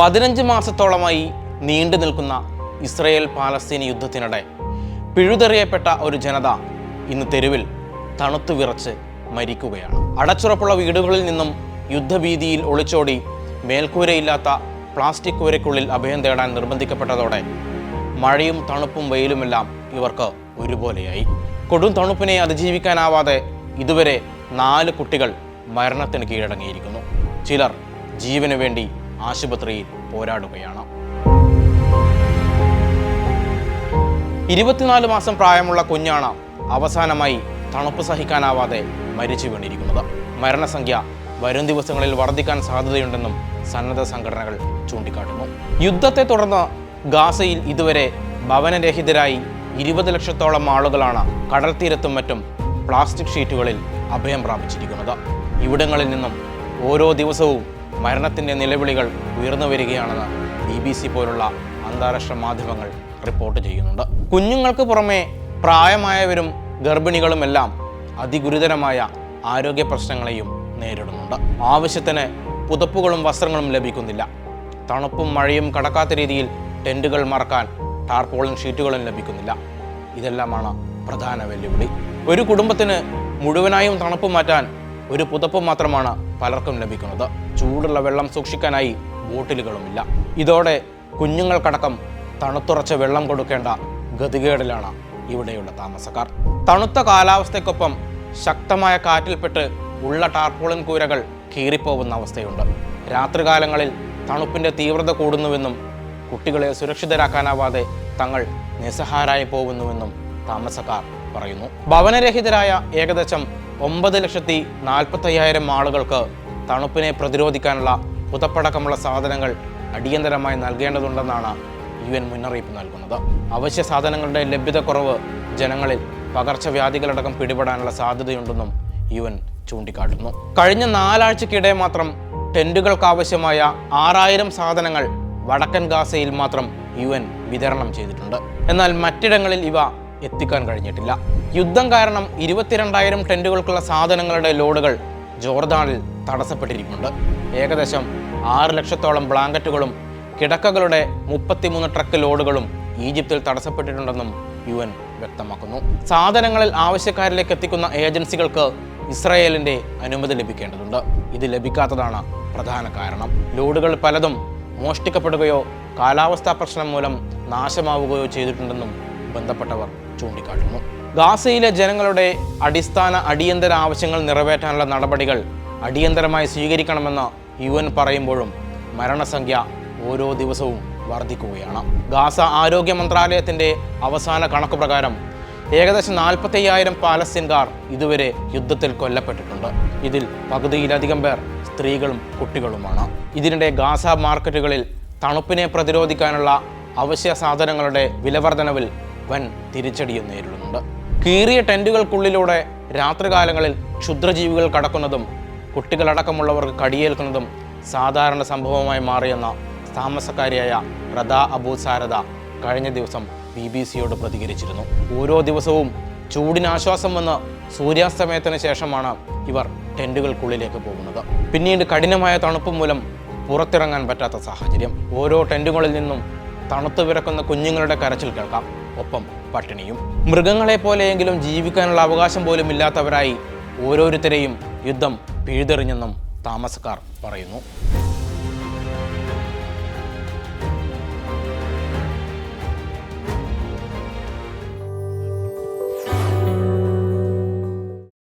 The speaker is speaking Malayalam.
പതിനഞ്ച് മാസത്തോളമായി നീണ്ടു നിൽക്കുന്ന ഇസ്രയേൽ പാലസ്തീൻ യുദ്ധത്തിനിടെ പിഴുതെറിയപ്പെട്ട ഒരു ജനത ഇന്ന് തെരുവിൽ തണുത്തു വിറച്ച് മരിക്കുകയാണ്. അടച്ചുറപ്പുള്ള വീടുകളിൽ നിന്നും യുദ്ധഭീതിയിൽ ഒളിച്ചോടി മേൽക്കൂരയില്ലാത്ത പ്ലാസ്റ്റിക് കൂരയ്ക്കുള്ളിൽ അഭയം തേടാൻ നിർബന്ധിക്കപ്പെട്ടതോടെ മഴയും തണുപ്പും വെയിലുമെല്ലാം ഇവർക്ക് ഒരുപോലെയായി. കൊടും തണുപ്പിനെ അതിജീവിക്കാനാവാതെ ഇതുവരെ നാല് കുട്ടികൾ മരണത്തിന് കീഴടങ്ങിയിരിക്കുന്നു. ചിലർ ജീവന് വേണ്ടി ആശുപത്രിയിൽ പോരാടുകയാണ്. ഇരുപത്തിനാല് മാസം പ്രായമുള്ള കുഞ്ഞാണ് അവസാനമായി തണുപ്പ് സഹിക്കാനാവാതെ മരിച്ചു വീണിരിക്കുന്നത്. മരണസംഖ്യ വരും ദിവസങ്ങളിൽ വർദ്ധിക്കാൻ സാധ്യതയുണ്ടെന്നും സന്നദ്ധ സംഘടനകൾ ചൂണ്ടിക്കാട്ടുന്നു. യുദ്ധത്തെ തുടർന്ന് ഗാസയിൽ ഇതുവരെ ഭവനരഹിതരായി ഇരുപത് ലക്ഷത്തോളം ആളുകളാണ് കടൽ തീരത്തും മറ്റും പ്ലാസ്റ്റിക് ഷീറ്റുകളിൽ അഭയം പ്രാപിച്ചിരിക്കുന്നത്. ഇവിടങ്ങളിൽ നിന്നും ഓരോ ദിവസവും മരണത്തിന്റെ നിലവിളികൾ ഉയർന്നു വരികയാണെന്ന് ബി ബി സി പോലുള്ള അന്താരാഷ്ട്ര മാധ്യമങ്ങൾ റിപ്പോർട്ട് ചെയ്യുന്നുണ്ട്. കുഞ്ഞുങ്ങൾക്ക് പുറമെ പ്രായമായവരും ഗർഭിണികളുമെല്ലാം അതിഗുരുതരമായ ആരോഗ്യ പ്രശ്നങ്ങളെയും നേരിടുന്നുണ്ട്. ആവശ്യത്തിന് പുതപ്പുകളും വസ്ത്രങ്ങളും ലഭിക്കുന്നില്ല. തണുപ്പും മഴയും കടക്കാത്ത രീതിയിൽ ടെന്റുകൾ മറക്കാൻ ടാർപോളിൻ ഷീറ്റുകളും ലഭിക്കുന്നില്ല. ഇതെല്ലാമാണ് പ്രധാന വെല്ലുവിളി. ഒരു കുടുംബത്തിന് മുഴുവനായും തണുപ്പ് മാറ്റാൻ ഒരു പുതപ്പ് മാത്രമാണ് പലർക്കും ലഭിക്കുന്നത്. ചൂടുള്ള വെള്ളം സൂക്ഷിക്കാനായി ബോട്ടിലുകളുമില്ല. ഇതോടെ കുഞ്ഞുങ്ങൾക്കടക്കം തണുത്തുറച്ച വെള്ളം കൊടുക്കേണ്ട ഗതികേടിലാണ് ഇവിടെയുള്ള താമസക്കാർ. തണുത്ത കാലാവസ്ഥയ്ക്കൊപ്പം ശക്തമായ കാറ്റിൽപ്പെട്ട് ഉള്ള ടാർപോളിൻ കൂരകൾ കീറിപ്പോകുന്ന അവസ്ഥയുണ്ട്. രാത്രികാലങ്ങളിൽ തണുപ്പിന്റെ തീവ്രത കൂടുന്നുവെന്നും കുട്ടികളെ സുരക്ഷിതരാക്കാനാവാതെ തങ്ങൾ നിസ്സഹാരായി പോകുന്നുവെന്നും താമസക്കാർ പറയുന്നു. ഭവനരഹിതരായ ഏകദേശം ഒമ്പത് ലക്ഷത്തി നാൽപ്പത്തയ്യായിരം ആളുകൾക്ക് തണുപ്പിനെ പ്രതിരോധിക്കാനുള്ള പുതപ്പടക്കമുള്ള സാധനങ്ങൾ അടിയന്തരമായി നൽകേണ്ടതുണ്ടെന്നാണ് യു എൻ മുന്നറിയിപ്പ് നൽകുന്നത്. അവശ്യ സാധനങ്ങളുടെ ലഭ്യതക്കുറവ് ജനങ്ങളിൽ പകർച്ചവ്യാധികളടക്കം പിടിപെടാനുള്ള സാധ്യതയുണ്ടെന്നും യു എൻ ചൂണ്ടിക്കാട്ടുന്നു. കഴിഞ്ഞ നാലാഴ്ചക്കിടെ മാത്രം ടെന്റുകൾക്കാവശ്യമായ ആറായിരം സാധനങ്ങൾ വടക്കൻ ഗാസയിൽ മാത്രം യു വിതരണം ചെയ്തിട്ടുണ്ട്. എന്നാൽ മറ്റിടങ്ങളിൽ ഇവ എത്തിക്കാൻ കഴിഞ്ഞിട്ടില്ല. യുദ്ധം കാരണം ഇരുപത്തിരണ്ടായിരം ടെന്റുകൾക്കുള്ള സാധനങ്ങളുടെ ലോഡുകൾ ജോർദാനിൽ തടസ്സപ്പെട്ടിരിക്കുന്നുണ്ട് ഏകദേശം ആറ് ലക്ഷത്തോളം ബ്ലാങ്കറ്റുകളും കിടക്കകളുടെ മുപ്പത്തിമൂന്ന് ട്രക്ക് ലോഡുകളും ഈജിപ്തിൽ തടസ്സപ്പെട്ടിട്ടുണ്ടെന്നും യു എൻ വ്യക്തമാക്കുന്നു. സാധനങ്ങളിൽ ആവശ്യക്കാരിലേക്ക് എത്തിക്കുന്ന ഏജൻസികൾക്ക് ഇസ്രായേലിന്റെ അനുമതി ലഭിക്കേണ്ടതുണ്ട്. ഇത് ലഭിക്കാത്തതാണ് പ്രധാന കാരണം. ലോഡുകൾ പലതും മോഷ്ടിക്കപ്പെടുകയോ കാലാവസ്ഥാ പ്രശ്നം മൂലം നാശമാവുകയോ ചെയ്തിട്ടുണ്ടെന്നും ബന്ധപ്പെട്ടവർ ചൂണ്ടിക്കാട്ടുന്നു. ഗാസയിലെ ജനങ്ങളുടെ അടിസ്ഥാന അടിയന്തര ആവശ്യങ്ങൾ നിറവേറ്റാനുള്ള നടപടികൾ അടിയന്തരമായി സ്വീകരിക്കണമെന്ന് യു എൻ പറയുമ്പോഴും മരണസംഖ്യ ഓരോ ദിവസവും വർദ്ധിക്കുകയാണ്. ഗാസ ആരോഗ്യ മന്ത്രാലയത്തിന്റെ അവസാന കണക്ക് പ്രകാരം ഏകദേശം നാൽപ്പത്തയ്യായിരം പാലസ്തീൻകാർ ഇതുവരെ യുദ്ധത്തിൽ കൊല്ലപ്പെട്ടിട്ടുണ്ട്. ഇതിൽ പകുതിയിലധികം പേർ സ്ത്രീകളും കുട്ടികളുമാണ്. ഇതിനിടെ ഗാസ മാർക്കറ്റുകളിൽ തണുപ്പിനെ പ്രതിരോധിക്കാനുള്ള അവശ്യ സാധനങ്ങളുടെ വിലവർധനവിൽ വൻ തിരിച്ചടിയും നേരിടുന്നുണ്ട്. കീറിയ ടെന്റുകൾക്കുള്ളിലൂടെ രാത്രികാലങ്ങളിൽ ക്ഷുദ്രജീവികൾ കടക്കുന്നതും കുട്ടികളടക്കമുള്ളവർക്ക് കടിയേൽക്കുന്നതും സാധാരണ സംഭവമായി മാറിയെന്ന താമസക്കാരിയായ റദ അബൂ സാരദ കഴിഞ്ഞ ദിവസം ബി ബി സിയോട് പ്രതികരിച്ചിരുന്നു. ഓരോ ദിവസവും ചൂടിനാശ്വാസം വന്ന് സൂര്യാസ്തമയത്തിന് ശേഷമാണ് ഇവർ ടെന്റുകൾക്കുള്ളിലേക്ക് പോകുന്നത്. പിന്നീട് കഠിനമായ തണുപ്പ് മൂലം പുറത്തിറങ്ങാൻ പറ്റാത്ത സാഹചര്യം. ഓരോ ടെന്റുകളിൽ നിന്നും തണുത്തു വിറക്കുന്ന കുഞ്ഞുങ്ങളുടെ കരച്ചിൽ കേൾക്കാം. ഒപ്പം പട്ടിണിയും മൃഗങ്ങളെ പോലെയെങ്കിലും ജീവിക്കാനുള്ള അവകാശം പോലും ഇല്ലാത്തവരായി ഓരോരുത്തരെയും യുദ്ധം പിഴുതെറിഞ്ഞെന്നും താമസക്കാർ പറയുന്നു.